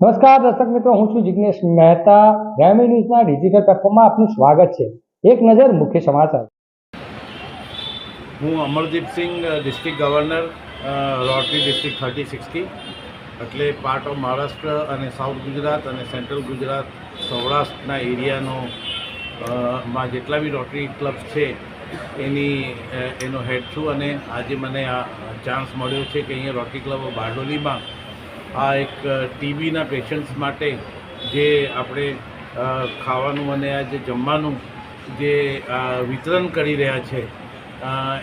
નમસ્કાર દર્શક મિત્રો, હું છું જિગ્નેશ મહેતા. ગ્રામી ન્યૂઝના ડિજિટલ પ્લેટફોર્મમાં આપનું સ્વાગત છે. એક નજર મુખ્ય સમાચાર. હું Amardeep Singh district governor Rotary district thirty sixty એટલે પાર્ટ ઓફ મહારાષ્ટ્ર અને સાઉથ ગુજરાત અને સેન્ટ્રલ ગુજરાત, સૌરાષ્ટ્રના એરિયાનો માં જેટલા બી રોટરી ક્લબ્સ છે, એની એનો હેડ છું. અને આજે મને આ ચાન્સ મળ્યો છે કે અહીંયા રોટરી ક્લબ બારડોલીમાં આ એક ટીબીના પેશન્ટ્સ માટે જે આપણે ખાવાનું અને આ જે જમવાનું જે વિતરણ કરી રહ્યા છે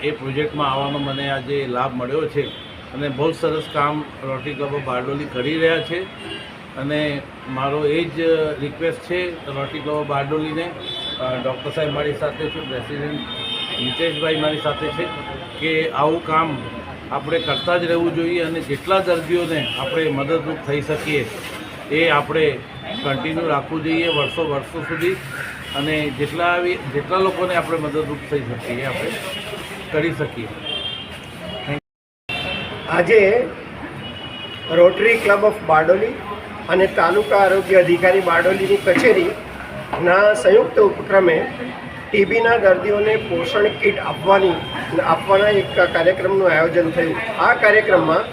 એ પ્રોજેક્ટમાં આવવાનો મને આજે લાભ મળ્યો છે. અને બહુ સરસ કામ રોટરી ક્લબ ઓફ બારડોલી કરી રહ્યા છે. અને મારો એ જ રિક્વેસ્ટ છે રોટરી ક્લબ ઓફ બારડોલીને ડૉક્ટર સાહેબ મારી સાથે છે, પ્રેસિડેન્ટ નીતેશભાઈ મારી સાથે છે, કે આવું કામ આપણે કરતા જ રહેવું જોઈએ અને જેટલા દર્દીઓને આપણે મદદરૂપ થઈ શકીએ એ આપણે કન્ટિન્યુ રાખવું જોઈએ વર્ષો વર્ષો સુધી. અને જેટલા આવી, જેટલા લોકોને આપણે મદદરૂપ થઈ શકીએ આપણે કરી શકીએ. આજે રોટરી ક્લબ ઓફ બારડોલી અને તાલુકા આરોગ્ય અધિકારી બારડોલીની કચેરીના સંયુક્ત ઉપક્રમે ટીબીના દર્દીઓને પોષણ કીટ આપવાની આપવાના એક કાર્યક્રમનું આયોજન થયું. આ કાર્યક્રમમાં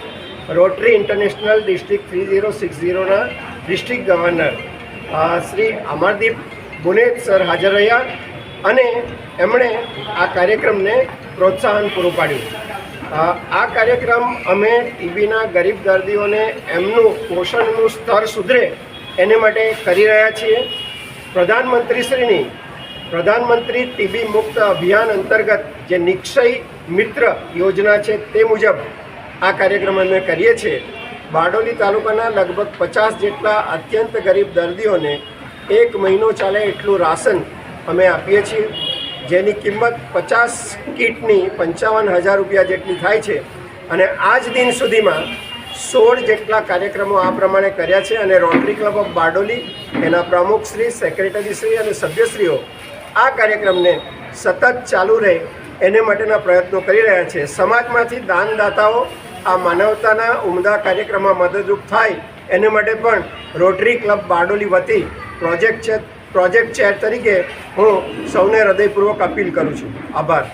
Rotary International district three zero six ઝીરોના district governor Shri Amardeep Bunet sir હાજર રહ્યા અને એમણે આ કાર્યક્રમને પ્રોત્સાહન પૂરું પાડ્યું. આ કાર્યક્રમ અમે ટીબીના ગરીબ દર્દીઓને એમનું પોષણનું સ્તર સુધરે એને માટે કરી રહ્યા છીએ. પ્રધાનમંત્રીશ્રીની પ્રધાનમંત્રી ટીબી મુક્ત અભિયાન અંતર્ગત જે નિક્ષય મિત્ર યોજના છે તે મુજબ આ કાર્યક્રમ અમે કરીએ છીએ. બારડોલી તાલુકાના લગભગ પચાસ જેટલા અત્યંત ગરીબ દર્દીઓને એક મહિનો ચાલે એટલું રાશન અમે આપીએ છીએ. જેની કિંમત પચાસ કીટની પંચાવન હજાર રૂપિયા જેટલી થાય છે અને આજ દિન સુધીમાં સોળ જેટલા કાર્યક્રમો આ પ્રમાણે કર્યા છે અને રોટરી ક્લબ ઓફ બારડોલી, એના પ્રમુખશ્રી સેક્રેટરીશ્રી અને સભ્યશ્રીઓ આ કાર્યક્રમને સતત ચાલુ રહે એને માટેના પ્રયત્નો કરી રહ્યા છે. સમાજમાંથી દાનદાતાઓ આ માનવતાના ઉમદા કાર્યક્રમમાં મદદરૂપ થાય એને માટે પણ રોટરી ક્લબ બારડોલી વતી પ્રોજેક્ટ છે, પ્રોજેક્ટ ચેર તરીકે હું સૌને હૃદયપૂર્વક અપીલ કરું છું. આભાર.